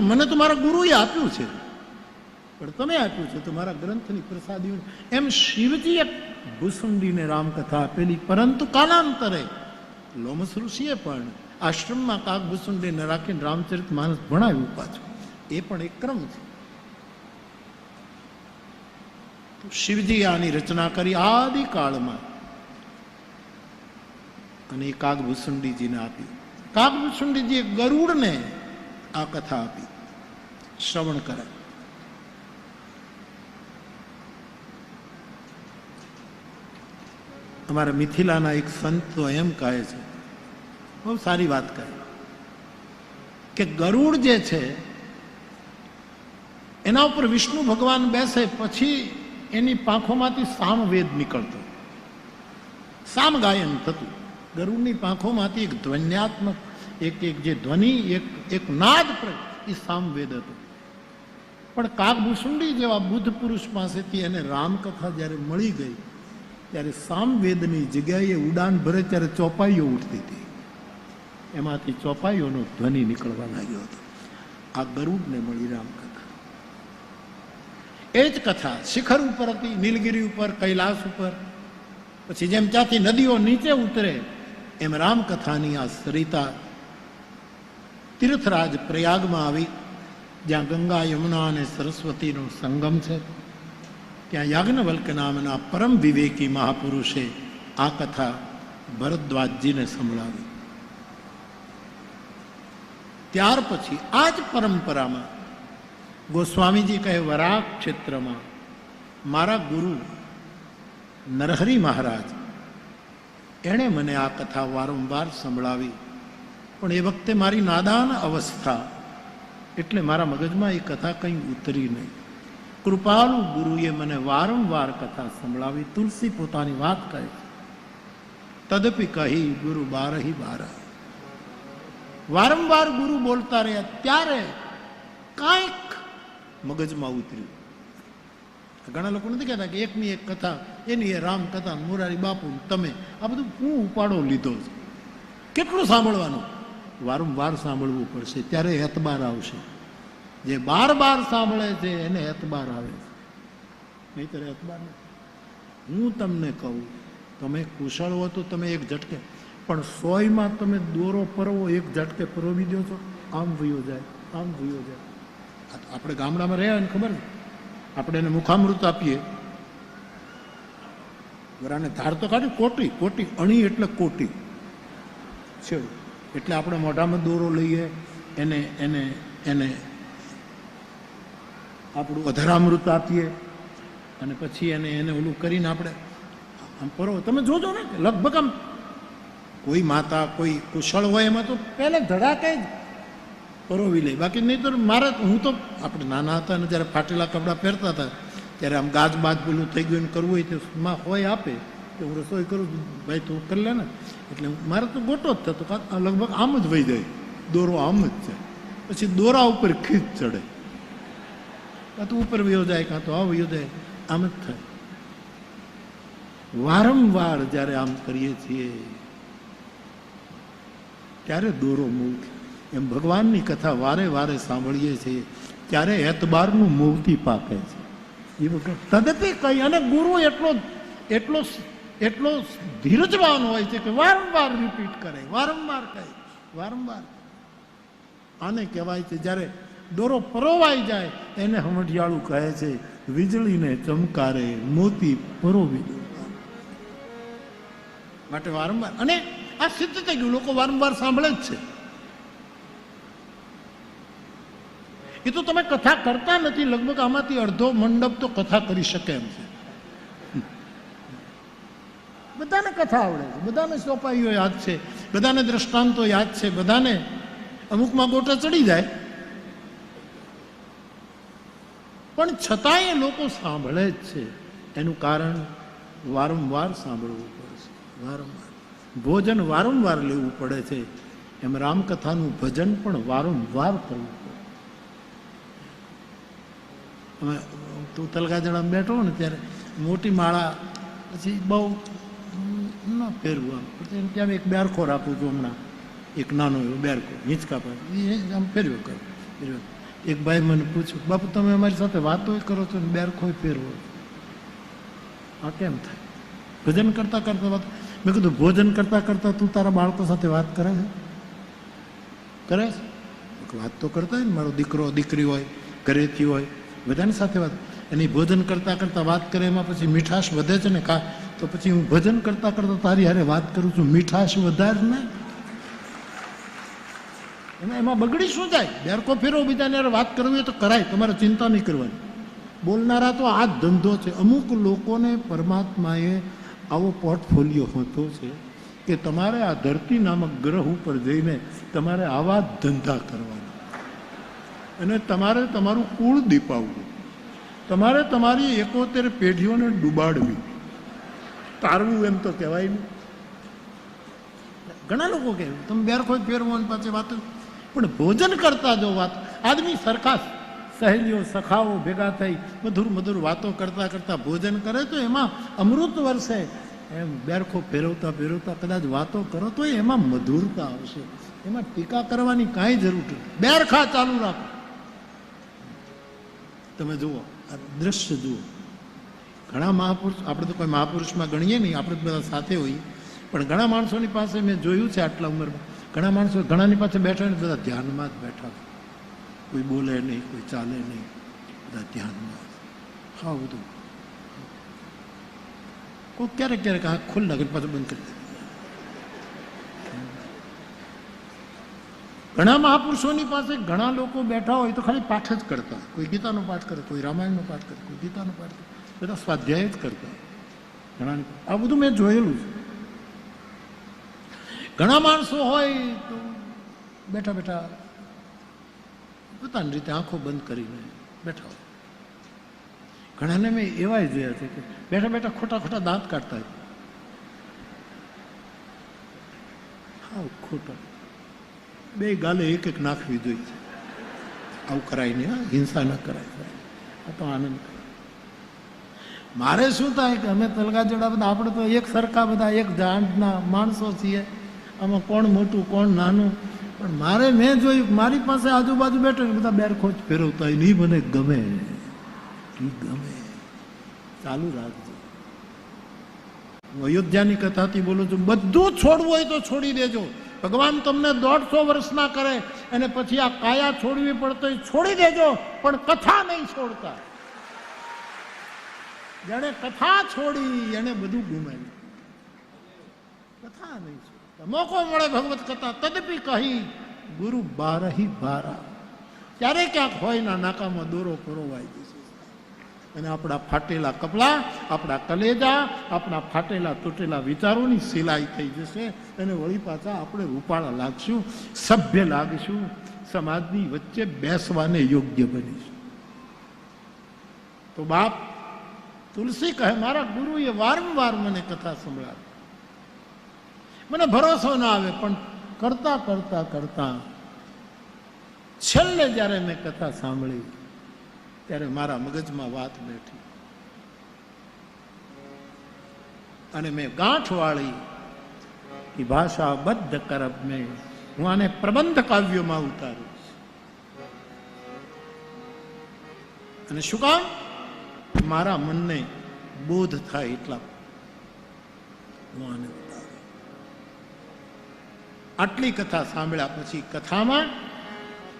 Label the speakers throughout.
Speaker 1: હતું મને તો મારા ગુરુએ આપ્યું છે. પણ તમે આપ્યું છે તો મારા ગ્રંથની પ્રસાદી એમ શિવજીએ ભૂસુંડીને રામકથા આપેલી, પરંતુ કાલાંતરે લોમસ ઋષિએ પણ આશ્રમમાં કાક ભૂસુંડીને રાખીને રામચરિત માનસ ભણાવ્યું પાછું. એ પણ એક ક્રમ છે. શિવજી આની રચના કરી આદિકાળમાં અને એ કાગભૂસુંડીજીને આપી. કાગભૂસુંડીજીએ ગરુડને આ કથા આપી. શ્રવણ કરે. અમારા મિથિલાના એક સંત તો એમ કહે છે, બહુ સારી વાત કહે, કે ગરુડ જે છે, એના ઉપર વિષ્ણુ ભગવાન બેસે પછી એની પાંખોમાંથી સામવેદ નીકળતો. સામ ગાયન થતું. ગરુડની પાંખોમાંથી એક ધ્વન્યાત્મક, એક એક જે ધ્વનિ, એક એક નાદ પ્ર- એ સામવેદ હતો. પણ કાગભૂષુંડી જેવા બુદ્ધ પુરુષ પાસેથી એને રામકથા જ્યારે મળી ગઈ, ત્યારે સામવેદની જગ્યાએ ઉડાન ભરે ત્યારે ચોપાઈઓ ઉઠતી હતી. એમાંથી ચોપાઈઓનો ધ્વનિ નીકળવા લાગ્યો હતો. આ ગરુડને મળી રામકથા. એ જ કથા શિખર ઉપર હતી, નીલગિરી ઉપર, કૈલાસ ઉપર. પછી જેમ ત્યાંથી નદીઓ નીચે ઉતરે, એમ રામકથાની આ સરિતા તીર્થરાજ પ્રયાગમાં આવી જ્યાં ગંગા યમુના અને સરસ્વતીનો સંગમ છે, ત્યાં યાજ્ઞવલ્ક નામના પરમ વિવેકી મહાપુરુષે આ કથા ભરદ્વાજજીને સંભળાવી. ત્યાર પછી આ જ પરંપરામાં ગોસ્વામીજી કહે વરાગ ક્ષેત્રમાં મારા ગુરુ નરહરી મહારાજ, એણે મને આ કથા વારંવાર સંભળાવી, પણ એ વખતે મારી નાદાન અવસ્થા એટલે મારા મગજમાં એ કથા કંઈ ઉતરી નહીં. કૃપાળુ ગુરુએ મને વારંવાર કથા સંભળાવી તુલસી પોતાની વાત કહે તદપી કહી, ગુરુ બારહી બાર. વારંવાર ગુરુ બોલતા રહ્યા, ત્યારે કાંઈક મગજમાં ઉતર્યું. ઘણા લોકો નથી કહેતા કે એકની એક કથા, એની એ રામ કથા, મોરારી બાપુ તમે, આ બધું હું ઉપાડો લીધો છે. કેટલું સાંભળવાનું? વારંવાર સાંભળવું પડશે. ત્યારે એતબાર આવશે. જે બાર બાર સાંભળે છે, એને એતબાર આવે છે. નહીતર એતબાર હું તમને કહું, તમે કુશળ હો તો તમે એક ઝટકે. પણ સોયમાં તમે દોરો પરવો એક ઝટકે પરોવી દો છો, આમ વયો જાય, આમ વયો જાય. આપણે ગામડામાં રહ્યા ને ખબર ને આપણે એને મુખામૃત આપીએ. વરાને ધાર તો કાઢી કોટી કોટી, અણી એટલે કોટી. છે એટલે આપણે મોઢામાં દોરો લઈએ, એને એને એને આપણું અધરામૃત આપીએ અને પછી એને એને ઓલું કરીને આપણે આમ પરો તમે જોજો ને, લગભગ આમ કોઈ માતા, કોઈ કુશળ હોય એમાં તો પહેલે ધડાકે જ પરોવી લે. બાકી નહીં તો મારે, હું તો આપણે નાના હતા અને જ્યારે ફાટેલા કપડાં પહેરતા હતા, ત્યારે આમ ગાજ બાજ પેલું થઈ ગયું કરવું હોય તો માં હોય આપે. કે હું રસોઈ કરું છું, ભાઈ તું કરી લે ને. એટલે મારે તો ગોટો જ થતો. લગભગ આમ જ વહી જાય. દોરો આમ જ છે. પછી દોરા ઉપર ખીચ ચડે. કાં તો ઉપર વયો જાય કાં તો આ વયો જાય. આમ જ થાય. વારંવાર જ્યારે આમ કરીએ છીએ ત્યારે દોરો મૂક. એમ ભગવાનની કથા વારે વારે સાંભળીએ છીએ. ત્યારે એતબારનું મૂર્તિ પાકે છે. એ વખત તદપી કઈ અને ગુરુ એટલો એટલો એટલો ધીરજવાન હોય છે કે વારંવાર રિપીટ કરે, વારંવાર કહે, વારંવાર. આને કહેવાય છે, જ્યારે દોરો પરોવાઈ જાય, એને હમઢિયાળું કહે છે, વીજળીને ચમકારે, મોતી પરોવી માટે વારંવાર. અને આ સિદ્ધ થઈ ગયું, લોકો વારંવાર સાંભળે જ છે. એ તો તમે કથા કરતા નથી, લગભગ આમાંથી અડધો મંડપ તો કથા કરી શકે એમ છે બધાને કથા આવડે છે. બધાને સોપાઈઓ યાદ છે. બધાને દ્રષ્ટાંતો યાદ છે. બધાને અમુકમાં ગોટા ચડી જાય. પણ છતાંય લોકો સાંભળે જ છે. એનું કારણ વારંવાર સાંભળવું પડે છે. વારંવાર. ભોજન વારંવાર લેવું પડે છે. એમ રામકથાનું ભજન પણ વારંવાર કરવું પડે. તું તલગાજડામાં બેઠો ને ત્યારે મોટી માળા, પછી બહુ ન ફેરવું આમ પછી ત્યાં એક બેરખોર આપું છું હમણાં એક નાનો એવો બેરખો હિંચકા પર એ આમ ફેરવ્યો કરું ફેરવ્યો એક ભાઈ મને પૂછ્યું બાપુ તમે અમારી સાથે વાતો કરો છો ને બેરખો ફેરવો આ કેમ થાય ભજન કરતાં કરતાં વાત મેં કીધું ભોજન કરતાં કરતાં તું તારા બાળકો સાથે વાત કરે છે કરે છે વાત તો કરતા હોય ને મારો દીકરો દીકરી હોય ઘરેથી હોય બધાની સાથે વાત એની ભોજન કરતાં કરતાં વાત કરે એમાં પછી મીઠાશ વધે છે ને કા તો પછી હું ભજન કરતા કરતા તારી હારે વાત કરું છું, મીઠાશ વધારે ને એમાં એમાં બગડી શું જાય? બેરકો ફેરો બીજાને હારે વાત કરવી તો કરાય, તમારે ચિંતા નહીં કરવાની. બોલનારા તો આ જ ધંધો છે. અમુક લોકોને પરમાત્માએ આવો પોર્ટફોલિયો હોતો છે કે તમારે આ ધરતી નામક ગ્રહ ઉપર જઈને તમારે આવા જ ધંધા કરવાના. અને તમારે તમારું કુળ દીપાવવું. તમારે તમારી એકોતેર પેઢીઓને ડૂબાડવી. તારવું એમ તો કહેવાય નહીં ઘણા લોકો કહે, તમે બેર કોઈ ફેરવો અને પાછી વાત. પણ ભોજન કરતા જો વાત, આદમી સરખા સહેલીઓ, સખાઓ ભેગા થઈ, મધુર મધુર વાતો કરતા કરતા ભોજન કરે તો એમાં અમૃત વર્ષે એમ બેરખો ફેરવતા ફેરવતા કદાચ વાતો કરો તો એમાં મધુરતા આવશે. એમાં ટીકા કરવાની કાંઈ જરૂર નથી. બેરખા ચાલુ રાખો. તમે જુઓ, આ દ્રશ્ય જુઓ. ઘણા મહાપુરુષ આપણે તો કોઈ મહાપુરુષમાં ગણીએ નહીં, આપણે બધા સાથે હોઈએ. પણ ઘણા માણસોની પાસે મેં જોયું છે આટલા ઉંમરમાં. ઘણા માણસો ઘણાની પાસે બેઠા ને બધા ધ્યાનમાં જ બેઠા કોઈ બોલે નહીં, કોઈ ચાલે નહીં. બધા ધ્યાનમાં હા, બધું. કોઈ ક્યારેક ક્યારેક આ ખુલ્લા કરી પાછું બંધ કરી દે. ઘણા મહાપુરુષોની પાસે ઘણા લોકો બેઠા હોય તો ખાલી પાઠ જ કરતા કોઈ ગીતાનો પાઠ કરે, કોઈ રામાયણનો પાઠ કરે, કોઈ ગીતાનો પાઠ કરે. બધા સ્વાધ્યાય જ કરતા. ઘણા આ બધું મેં જોયેલું છે. ઘણા માણસો હોય તો બેઠા બેઠા પોતાની રીતે આંખો બંધ કરીને બેઠા હોય. ઘણાને મેં એવાય જોયા છે કે બેઠા બેઠા ખોટા ખોટા દાંત કાઢતા હોય. હા ખોટા. બે ગાલે એક એક નાખવી જોઈએ. આવું કરાય નહીં હિંસા ન કરાય. આ તો આનંદ. મારે શું થાય કે અમે તલગાજોડા બધા, આપણે તો એક સરખા બધા, એક ઝાડના માણસો છીએ. આમાં કોણ મોટું, કોણ નાનું. પણ મારે મેં જોયું મારી પાસે આજુબાજુ બેઠો બધા બેરખોચ ફેરવતા હોય. નહીં મને ગમે. ગમે. ચાલુ રાખજો. હું અયોધ્યાની કથાથી બોલું છું, બધું છોડવું હોય તો છોડી દેજો. ભગવાન તમને દોઢસો વર્ષના કરે અને પછી આ કાયા છોડવી પડતો છોડી દેજો, પણ કથા નહીં છોડતા. જેણે કથા છોડી એને બધું ગુમાવ્યું. કથા નહીં છોડતા મોકો મળે ભગવત કથા. તદપી કહી, ગુરુ બારહી બારા. ત્યારે ક્યાંક હોય ના નાકામાં દોરો પરોવાઈ જશે. અને આપણા ફાટેલા કપડા આપણા કલેજા, આપણા ફાટેલા તૂટેલા વિચારોની સિલાઈ થઈ જશે અને વળી પાછા આપણે રૂપાળા લાગશું, સભ્ય લાગશું, સમાજની વચ્ચે બેસવાને યોગ્ય બનીશું. તો બાપ તુલસી કહે, મારા ગુરુએ વારંવાર મને કથા સંભળાવી. મને ભરોસો ના આવે, પણ કરતા કરતા કરતા છેલ્લે જ્યારે મેં કથા સાંભળી, ત્યારે મારા મગજમાં વાત બેઠી. અને મેં ગાંઠ વાળી કે ભાષા બદ્ધ કરબ મેં, હું આને પ્રબંધ કાવ્યોમાં ઉતારું અને શું કામ? મારા મનને બોધ થાય એટલા હું આને ઉતારું આટલી કથા સાંભળ્યા પછી કથામાં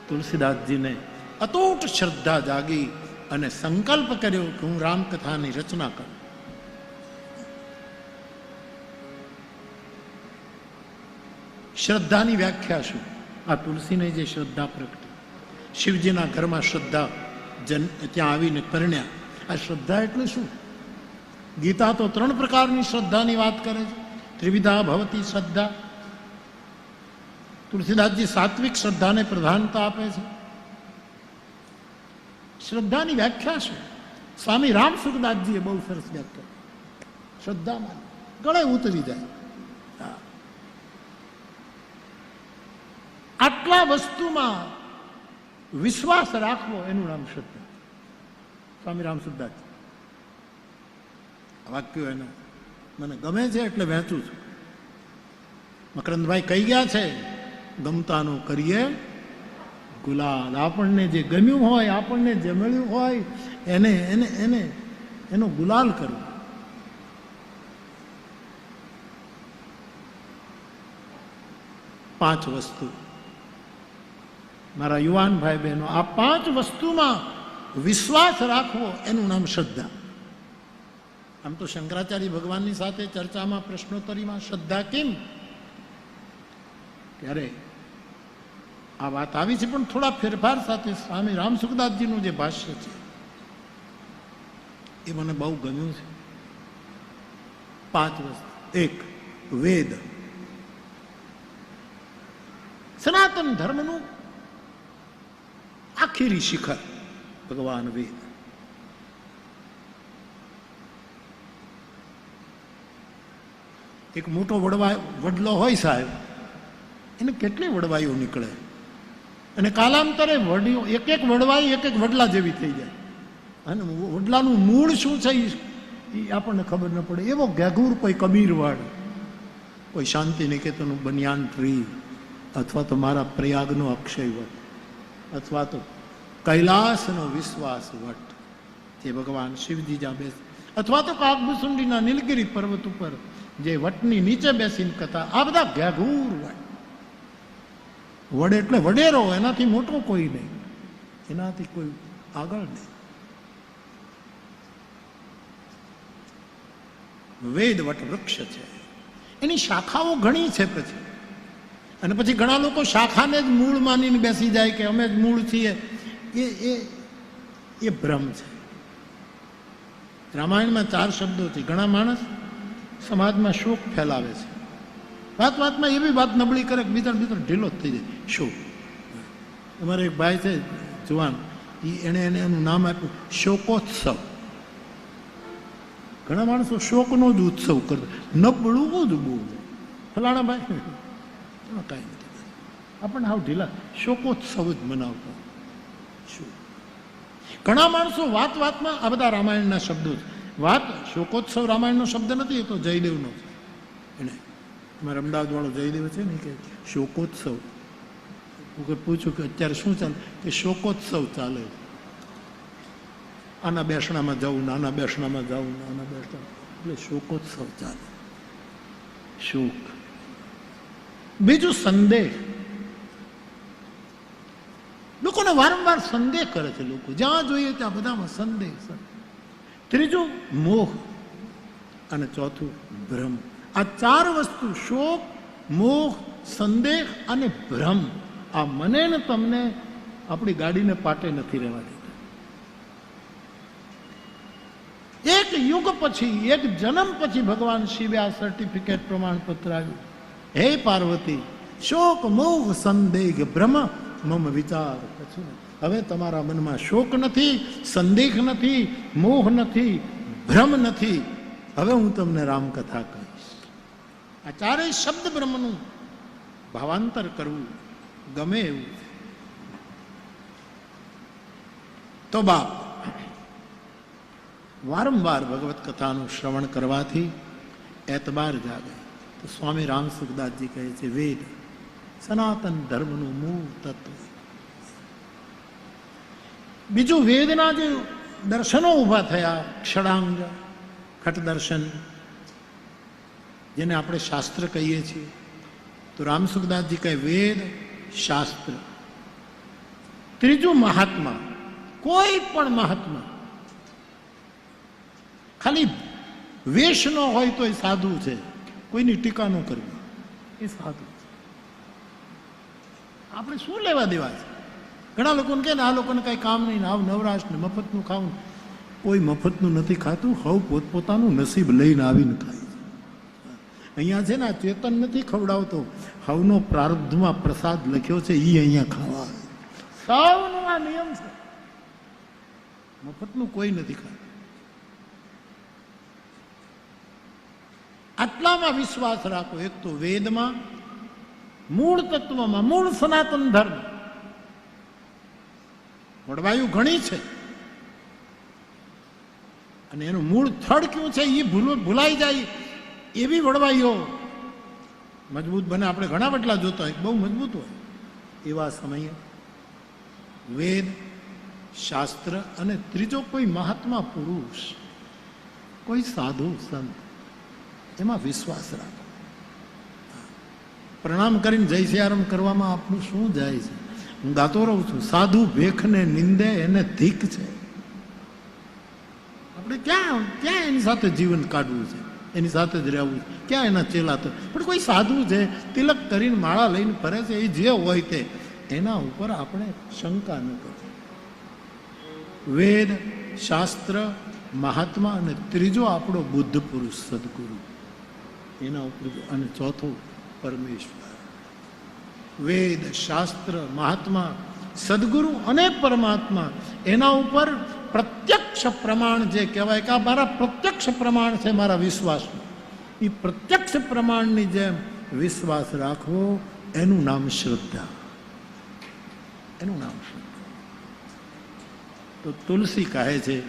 Speaker 1: તુલસીદાસજીને અતૂટ શ્રદ્ધા જાગી અને સંકલ્પ કર્યો કે હું રામકથાની રચના કરું. શ્રદ્ધાની વ્યાખ્યા શું? આ તુલસીને જે શ્રદ્ધા પ્રગટી. શિવજીના ઘરમાં શ્રદ્ધા જન, ત્યાં આવીને પરણ્યા. આ શ્રદ્ધા એટલે શું? ગીતા તો ત્રણ પ્રકારની શ્રદ્ધાની વાત કરે છે. ત્રિવિધા ભવતી શ્રદ્ધા. તુલસીદાસજી સાત્વિક શ્રદ્ધાને પ્રધાનતા આપે છે. શ્રદ્ધાની વ્યાખ્યા છે સ્વામી રામ સુખદાસજીએ બહુ સરસ વ્યાખ્યા શ્રદ્ધામાં ગળે ઉતરી જાય. આટલા વસ્તુમાં વિશ્વાસ રાખવો એનું નામ શ્રદ્ધા. સ્વામી રામ સુખદાસજી વાક્યો એના મને ગમે છે એટલે વહેંચું છું. મકરંદભાઈ કહી ગયા છે, ગમતાનું કરીએ. ગુલાલ આપણને જે ગમ્યું હોય, આપણને જે મળ્યું હોય, એને એને એને, એનો ગુલાલ કરવો પાંચ વસ્તુ. મારા યુવાન ભાઈ બહેનો, આ પાંચ વસ્તુમાં વિશ્વાસ રાખવો, એનું નામ શ્રદ્ધા. આમ તો શંકરાચાર્ય ભગવાનની સાથે ચર્ચામાં પ્રશ્નોત્તરીમાં શ્રદ્ધા કેમ? ત્યારે આ વાત આવી છે, પણ થોડા ફેરફાર સાથે સ્વામી રામ સુખદાસજીનું જે ભાષ્ય છે, એ મને બહુ ગમ્યું છે. પાંચ વસ્તુ. એક, વેદ. સનાતન ધર્મનું આખીરી શિખર ભગવાન વેદ એક મોટો વડવા વડલો હોય સાહેબ, એને કેટલી વડવાઈઓ નીકળે? અને કાલાંતરે વડીઓ એક એક વડવાઈ એક એક વડલા જેવી થઈ જાય. અને વડલાનું મૂળ શું છે એ આપણને ખબર ન પડે. એવો ઘેઘૂર કોઈ કબીરવાડ કોઈ શાંતિ નિકેતનનું બનિયાન ટ્રી, અથવા તો મારા પ્રયાગનો અક્ષય વટ, અથવા તો કૈલાસનો વિશ્વાસ વટ. જે ભગવાન શિવજી જ્યાં બેસ. અથવા તો કાગભૂસુંડીના નીલગિરી પર્વત ઉપર જે વટની નીચે બેસીને કથા, આ બધા ઘેઘૂર વટ વડ એટલે વડેરો, એનાથી મોટો કોઈ નહીં. એનાથી કોઈ આગળ નહીં. વેદ વટ વૃક્ષ છે. એની શાખાઓ ઘણી છે પછી. અને પછી ઘણા લોકો શાખાને જ મૂળ માનીને બેસી જાય કે અમે જ મૂળ છીએ. એ એ એ ભ્રમ છે. રામાયણમાં ચાર શબ્દો છે. ઘણા માણસ સમાજમાં શોક ફેલાવે છે. વાત વાતમાં એવી વાત નબળી કરે કે બીજા બીજા ઢીલો જ થઈ જાય. શોક. અમારે એક ભાઈ છે, જુવાન. એ એણે એને એનું નામ આપ્યું, શોકોત્સવ. ઘણા માણસો શોકનો જ ઉત્સવ કરે. નબળું જ બહુ ફલાણા ભાઈ કાંઈ નથી. આપણને હાવ ઢીલા. શોકોત્સવ જ મનાવતો. શું ઘણા માણસો વાત વાતમાં, આ બધા રામાયણના શબ્દો છે. વાત શોકોત્સવ રામાયણનો શબ્દ નથી, એ તો જયદેવનો છે. એને અમારા અમદાવાદવાળો જયદેવ છે ને કે શોકોત્સવ. હું કે પૂછું કે અત્યારે શું ચાલે? કે શોકોત્સવ ચાલે. આના બેસણામાં જવું નાના બેસણામાં જવું નાના બેસણા એટલે શોકોત્સવ ચાલે. શોક બીજું સંદેહ. લોકોને વારંવાર સંદેહ કરે છે લોકો. જ્યાં જોઈએ ત્યાં બધામાં સંદેહ. ત્રીજું, મોહ અને ચોથું, ભ્રમ. આ ચાર વસ્તુ, શોક, મોહ, સંદેહ અને ભ્રમ. આ મને ને તમને આપણી ગાડીને પાટે નથી રહેવા દેતા. એક યુગ પછી, એક જન્મ પછી ભગવાન શિવે આ સર્ટિફિકેટ પ્રમાણપત્ર આવ્યું હે પાર્વતી, શોક, મોહ, સંદેહ, ભ્રમ મમ વિચાર. પછી હવે તમારા મનમાં શોક નથી, સંદેહ નથી, મોહ નથી, ભ્રમ નથી. હવે હું તમને રામકથા કહીશ. આ ચારેય શબ્દ બ્રહ્મનું ભાવાંતર કરવું ગમે એવું. તો બાપ, વારંવાર ભગવત કથાનું શ્રવણ કરવાથી એતબાર જાગે. તો સ્વામી રામ સુખદાસજી કહે છે, વેદ સનાતન ધર્મનું મૂળ તત્વ. બીજું વેદના જે દર્શનો ઊભા થયા, ક્ષણાંગ, ખટ દર્શન, જેને આપણે શાસ્ત્ર કહીએ છીએ. તો રામ સુખદાસજી કહે, વેદ, શાસ્ત્ર. ત્રીજું મહાત્મા, કોઈ પણ મહાત્મા, ખાલી વેશ ન હોય તો એ સાધુ છે, કોઈની ટીકા ન કરવી. એ સાધુ. આપણે શું લેવા દેવા છે? ઘણા લોકોને કહે ને આ લોકોને કાંઈ કામ નહીં આવ નવરાશ ને મફતનું ખાવું. કોઈ મફતનું નથી ખાતું હવ પોતપોતાનું નસીબ લઈને આવીને ખાય અહીંયા છે ને આ ચેતન નથી ખવડાવતો. હવનો પ્રારબ્ધમાં પ્રસાદ લખ્યો છે એ અહીંયા ખાવા આવે. સૌનો આ નિયમ છે. મફતનું કોઈ નથી ખાતું. આટલામાં વિશ્વાસ રાખો. એક તો વેદમાં મૂળ તત્વમાં, મૂળ સનાતન ધર્મ. વડવાયુ ઘણી છે. અને એનું મૂળ થડ કયું છે એ ભૂલ, ભૂલાઈ જાય એવી વડવાઈઓ મજબૂત બને. આપણે ઘણા બટલા જોતા હોય, બહુ મજબૂત હોય. એવા સમયે વેદ, શાસ્ત્ર અને ત્રીજો કોઈ મહાત્મા પુરુષ, કોઈ સાધુ સંત, એમાં વિશ્વાસ રાખો. પ્રણામ કરીને જય સિયારામ કરવામાં આપણું શું જાય છે? હું ગાતો રહું છું, સાધુ ભેખને નિંદે, એને ધીક છે. આપણે ક્યાં ક્યાં એની સાથે જીવન કાઢવું છે? એની સાથે જ રહેવું છે. ક્યાં એના ચેલા તો? પણ કોઈ સાધુ છે તિલક કરીને માળા લઈને ફરે છે, એ જે હોય તે, એના ઉપર આપણે શંકા ન કરવી. વેદ, શાસ્ત્ર, મહાત્મા અને ત્રીજો આપણો બુદ્ધ પુરુષ સદગુરુ. એના ઉપર અને ચોથો પરમેશ્વર. વેદ, શાસ્ત્ર, મહાત્મા, સદગુરુ અને પરમાત્મા એના ઉપર પ્રત્યક્ષ પ્રમાણ જે કહેવાય, કે આ મારા પ્રત્યક્ષ પ્રમાણ છે મારા વિશ્વાસનું. એ પ્રત્યક્ષ પ્રમાણની જેમ વિશ્વાસ રાખવો, એનું નામ શ્રદ્ધા. એનું નામ શ્રદ્ધા. તો તુલસી કહે છે,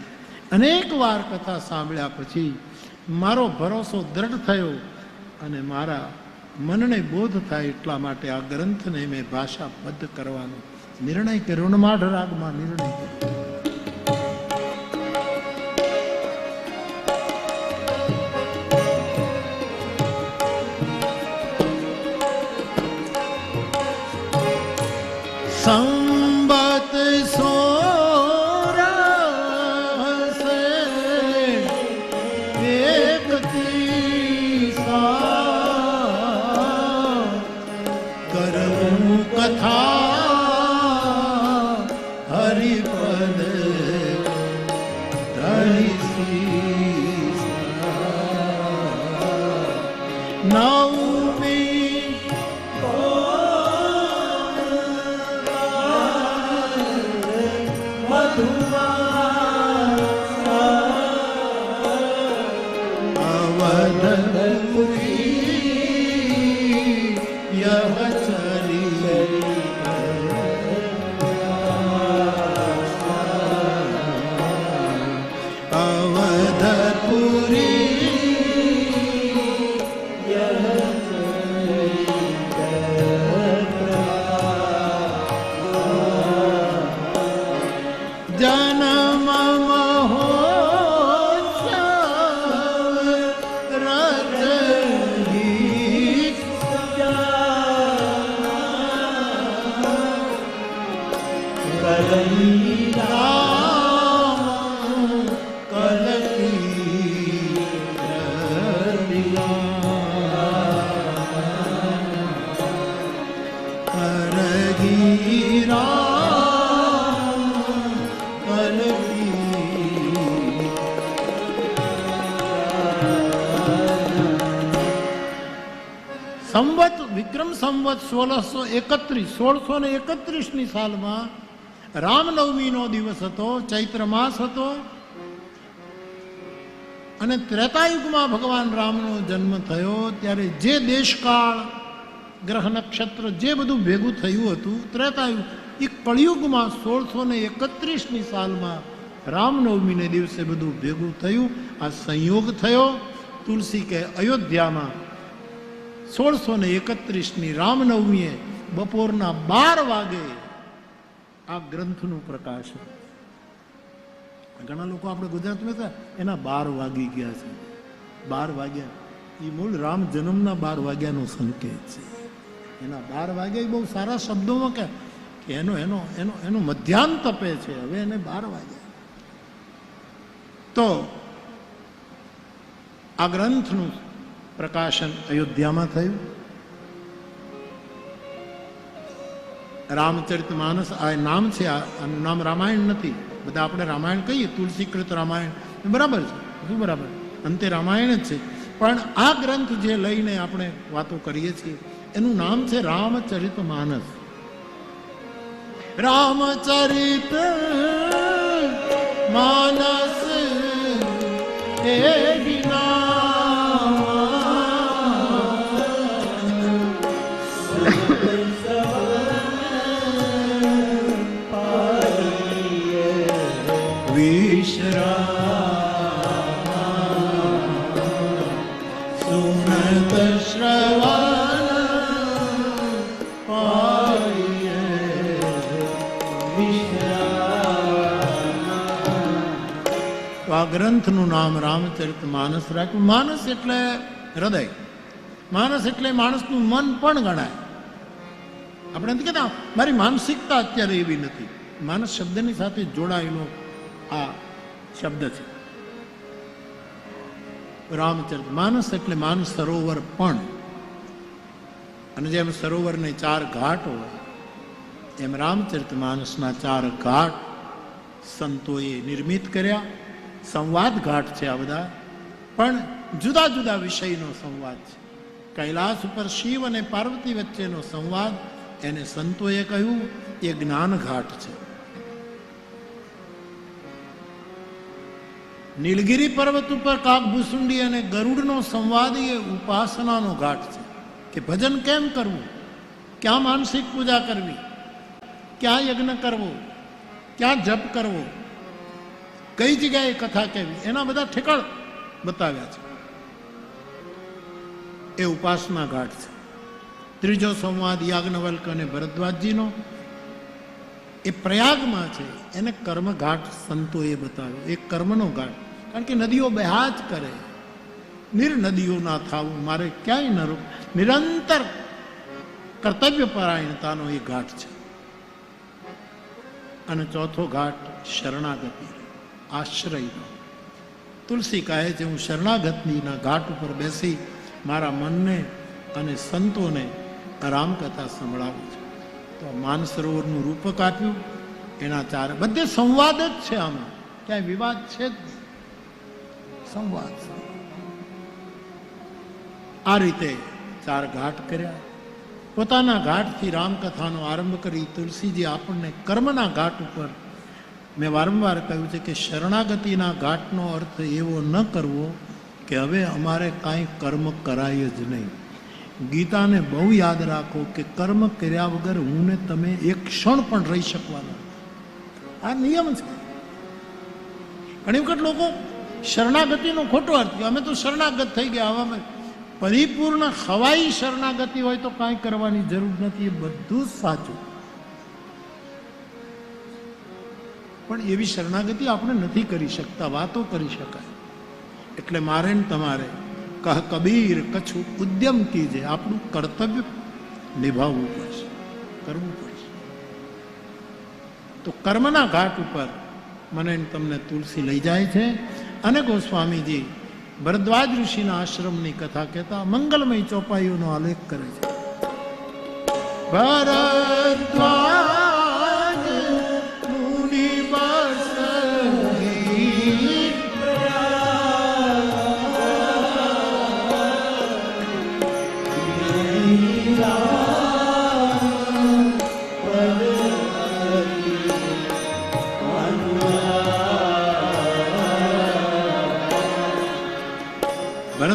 Speaker 1: અનેક વાર કથા સાંભળ્યા પછી મારો ભરોસો દ્રઢ થયો અને મારા મનને બોધ થાય એટલા માટે આ ગ્રંથને મેં ભાષાબદ્ધ કરવાનો નિર્ણય કર્યો ને રાગમાં નિર્ણય કર્યો. સંબત સોળસો એકત્રીસ, સોળસો ને એકત્રીસની સાલમાં રામનવમીનો દિવસ હતો, ચૈત્ર માસ હતો. અને ત્રેતાયુગમાં ભગવાન રામનો જન્મ થયો, ત્યારે જે દેશકાળ, ગ્રહ નક્ષત્ર જે બધું ભેગું થયું હતું, ત્રેતાયુગ એ કળિયુગમાં સોળસો ને એકત્રીસની સાલમાં રામનવમીને દિવસે બધું ભેગું થયું, આ સંયોગ થયો. તુલસી કે અયોધ્યામાં સોળસો ને એકત્રીસની રામનવમીએ બપોરના બાર વાગે આ ગ્રંથનું પ્રકાશન ઘણા લોકો આપણે ગુજરાતમાં હતા, એના બાર વાગી ગયા છે. બાર વાગ્યા. એ મૂળ રામ જન્મના બાર વાગ્યાનો સંકેત છે. એના બાર વાગ્યા એ બહુ સારા શબ્દોમાં કે એનો એનો એનો એનો મધ્યાહન તપે છે. હવે એને બાર વાગ્યા. તો આ ગ્રંથનું પ્રકાશન અયોધ્યામાં થયું રામચરિત માનસ આ નામ છે આનું નામ રામાયણ નથી બધા આપણે રામાયણ કહીએ, તુલસીકૃત રામાયણ. બરાબર છે શું બરાબર અંતે રામાયણ જ છે. પણ આ ગ્રંથ જે લઈને આપણે વાતો કરીએ છીએ, એનું નામ છે રામચરિત માનસ. રામચરિત માનસ હે ગ્રંથનું નામ રામચરિત માનસ રાખ્યું. માનસ એટલે હૃદય. માનસ એટલે માણસનું મન પણ ગણાય. આપણે નથી કહેતા, મારી માનસિકતા અત્યારે એવી નથી. માનસ શબ્દની સાથે જોડાયેલો આ શબ્દ છે. રામચરિત માનસ એટલે માનસ સરોવર પણ. અને જેમ સરોવરને ચાર ઘાટ હોય, એમ રામચરિત માનસના ચાર ઘાટ સંતોએ નિર્મિત કર્યા. સંવાદ ઘાટ છે આ બધા. પણ જુદા જુદા વિષયનો સંવાદ છે. કૈલાસ ઉપર શિવ અને પાર્વતી વચ્ચેનો સંવાદ, એને સંતોએ કહ્યું, એ જ્ઞાન ઘાટ છે. નીલગિરી પર્વત ઉપર કાકભૂસુંડી અને ગરુડનો સંવાદ એ ઉપાસનાનો ઘાટ છે. કે ભજન કેમ કરવું? ક્યાં માનસિક પૂજા કરવી? ક્યાં યજ્ઞ કરવો? ક્યાં જપ કરવો? કઈ જગ્યાએ કથા કહેવી એના બધા ઠેકાણ બતાવ્યા છે. એ ઉપાસના ઘાટ છે. ત્રીજો સંવાદ યાજ્ઞવલ્ક અને ભરદ્વાજજીનો. એ પ્રયાગમાં છે. એને કર્મઘાટ સંતોએ બતાવ્યો. એ કર્મનો ઘાટ કારણ કે નદીઓ બહા જ કરે. નિર નદીઓ ના થાવું. મારે ક્યાંય ન નિરંતર કર્તવ્ય પરાયણતાનો એ ઘાટ છે. અને ચોથો ઘાટ શરણાગતિ. આશ્રયનો. તુલસી કહે છે, હું શરણાગતિના ઘાટ ઉપર બેસી મારા મનને અને સંતોને રામકથા સંભળાવું છું. તો માનસરોવરનું રૂપક આપ્યું. એના ચાર બધે સંવાદ જ છે આમાં. ક્યાંય વિવાદ છે જ. સંવાદ. આ રીતે ચાર ઘાટ કર્યા. પોતાના ઘાટથી રામકથાનો આરંભ કરી તુલસીજી આપણને કર્મના ઘાટ ઉપર મેં વારંવાર કહ્યું છે કે શરણાગતિના ઘાટનો અર્થ એવો ન કરવો કે હવે અમારે કાંઈ કર્મ કરાય જ નહીં. ગીતાને બહુ યાદ રાખો કે કર્મ કર્યા વગર હું ને તમે એક ક્ષણ પણ રહી શકવાના. આ નિયમ છે. ઘણી વખત લોકો શરણાગતિનો ખોટો અર્થ કે અમે તો શરણાગત થઈ ગયા. હવે પરિપૂર્ણ હવાઈ શરણાગતિ હોય તો કાંઈ કરવાની જરૂર નથી. એ બધું જ સાચું. પણ એવી શરણાગતિ આપણે નથી કરી શકતા, વાતો કરી શકાય. એટલે મારે ને તમારે કહ, કબીર કછું ઉદ્યમ કીજે. આપણું કર્તવ્ય નિભાવવું પડશે, કરવું પડશે. તો કર્મના ઘાટ ઉપર મને તમને તુલસી લઈ જાય છે અને ગોસ્વામીજી ભરદ્વાજ ઋષિના આશ્રમની કથા કહેતા મંગલમય ચોપાઈઓનો આલેખ કરે છે. ભરદ્વાજ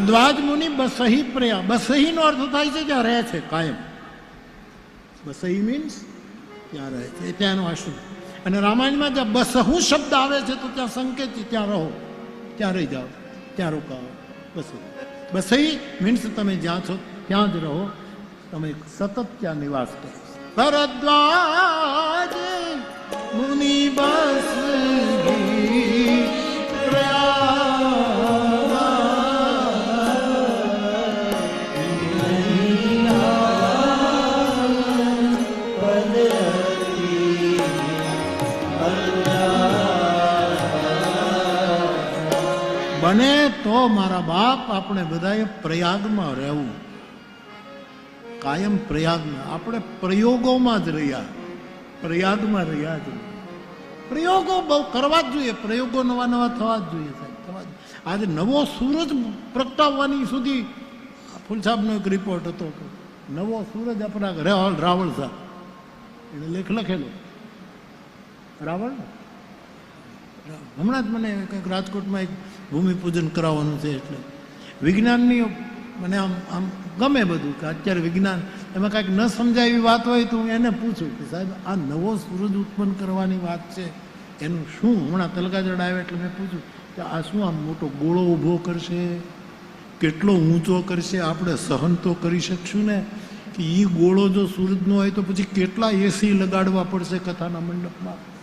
Speaker 1: ભરદ્વાજ મુનિ બસહી પ્રયા. બસહીનો અર્થ થાય છે જ્યાં રહે છે, કાયમ. બસહી મીન્સ ત્યાં રહે છે ત્યાંનો આશ્રમ. અને રામાયણમાં જ્યાં બસહુ શબ્દ આવે છે, તો ત્યાં સંકેત, ત્યાં રહો. ત્યાં રહી જાઓ, ત્યાં રોકાવો બસહુ. બસહી મીન્સ તમે જ્યાં છો, ત્યાં જ રહો. તમે સતત ત્યાં નિવાસ કરો. ભરદ્વાજ મુનિ બસ તો મારા બાપ આપણે બધાએ પ્રયાગમાં રહેવું. કાયમ પ્રયાગમાં. આપણે પ્રયોગોમાં જ રહ્યા. પ્રયાગમાં રહ્યા જ. પ્રયોગો બહુ કરવા જ જોઈએ. પ્રયોગો નવા નવા થવા જ જોઈએ સાહેબ, થવા જ આજે નવો સૂરજ પ્રગટાવવાની સુધી ફૂલ સાહેબનો એક રિપોર્ટ હતો કે નવો સૂરજ આપણા રાવળ રાવળ સાહેબ. એને લેખ લખેલો. રાવળ ને? હમણાં જ મને કંઈક રાજકોટમાં એક ભૂમિપૂજન કરાવવાનું છે એટલે વિજ્ઞાનની મને આમ આમ ગમે બધું કે અત્યારે વિજ્ઞાન એમાં કાંઈક ન સમજાય એવી વાત હોય તો હું એને પૂછું કે સાહેબ, આ નવો સૂરજ ઉત્પન્ન કરવાની વાત છે, એનું શું? હમણાં તલગાજડ આવે એટલે મેં પૂછ્યું કે આ શું આમ મોટો ગોળો ઊભો કરશે? કેટલો ઊંચો કરશે? આપણે સહન તો કરી શકશું ને? કે એ ગોળો જો સૂરજનો હોય તો પછી કેટલા એસી લગાડવા પડશે કથાના મંડપમાં?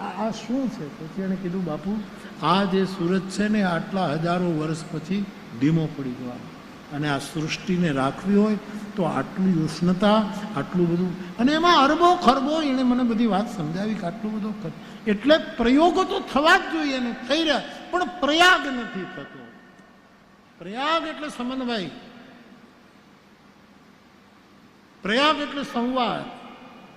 Speaker 1: આ શું છે? પછી એણે કીધું, બાપુ, આ જે સૂરજ છે ને, આટલા હજારો વર્ષ પછી ધીમો પડી જવાનો અને આ સૃષ્ટિને રાખવી હોય તો આટલી ઉષ્ણતા, આટલું બધું. અને એમાં અરબો ખરબો એણે મને બધી વાત સમજાવી કે આટલું બધું એટલે પ્રયોગો તો થવા જ જોઈએ ને, થઈ રહ્યા, પણ પ્રયાગ નથી થતો. પ્રયાગ એટલે સમન્વય. પ્રયાગ એટલે સંવાદ.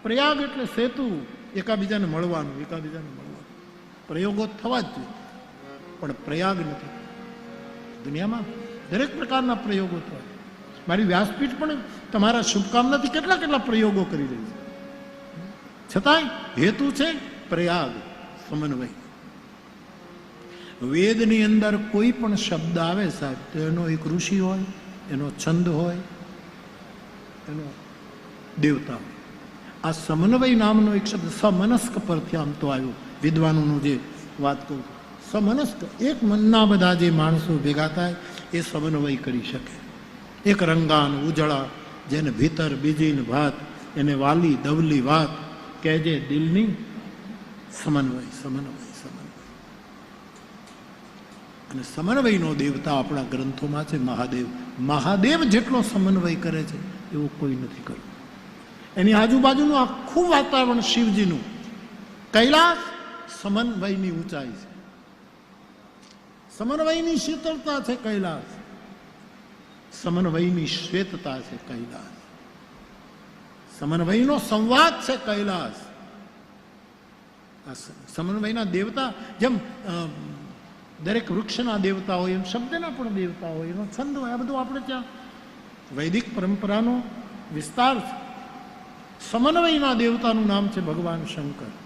Speaker 1: પ્રયાગ એટલે સેતુ. એકાબીજાને મળવાનું એકાબીજાને મળવાનું. પ્રયોગો થવા જ જોઈએ. પણ પ્રયાગ નથી. દુનિયામાં દરેક પ્રકારના પ્રયોગો થાય મારી વ્યાસપીઠ પણ તમારા શુભકામનાથી કેટલા કેટલા પ્રયોગો કરી રહી છે. છતાંય હેતુ છે પ્રયાગ, સમન્વય. વેદની અંદર કોઈ પણ શબ્દ આવે સાહેબ, તો એનો એક ઋષિ હોય, એનો છંદ હોય, એનો દેવતા હોય. આ સમન્વય નામનો એક શબ્દ સમનસ્ક પરથી આમ તો આવ્યો. વિદ્વાનોનું જે વાત કહું સમનસ્ક, એક મનના બધા જે માણસો ભેગા થાય, એ સમન્વય કરી શકે. એક રંગાન ઉજળા, જેને ભીતર બીજીન ભાત, એને વાલી દવલી વાત, કહેજે દિલની સમન્વય સમન્વય સમન્વય. અને સમન્વયનો દેવતા આપણા ગ્રંથોમાં છે મહાદેવ. મહાદેવ જેટલો સમન્વય કરે છે, એવું કોઈ નથી કર્યું એની આજુબાજુનું આખું વાતાવરણ શિવજીનું. કૈલાસ સમન્વયની ઊંચાઈ છે. સમન્વયની શીતળતા છે કૈલાસ. સમન્વયની શ્વેતતા છે કૈલાસ. સમન્વયનો સંવાદ છે કૈલાસ. સમન્વયના દેવતા જેમ દરેક વૃક્ષના દેવતા હોય, એમ શબ્દના પણ દેવતા હોય, એનો છંદ હોય, આ બધું આપણે ત્યાં વૈદિક પરંપરાનો વિસ્તાર છે. સમન્વયના દેવતાનું નામ છે ભગવાન શંકર.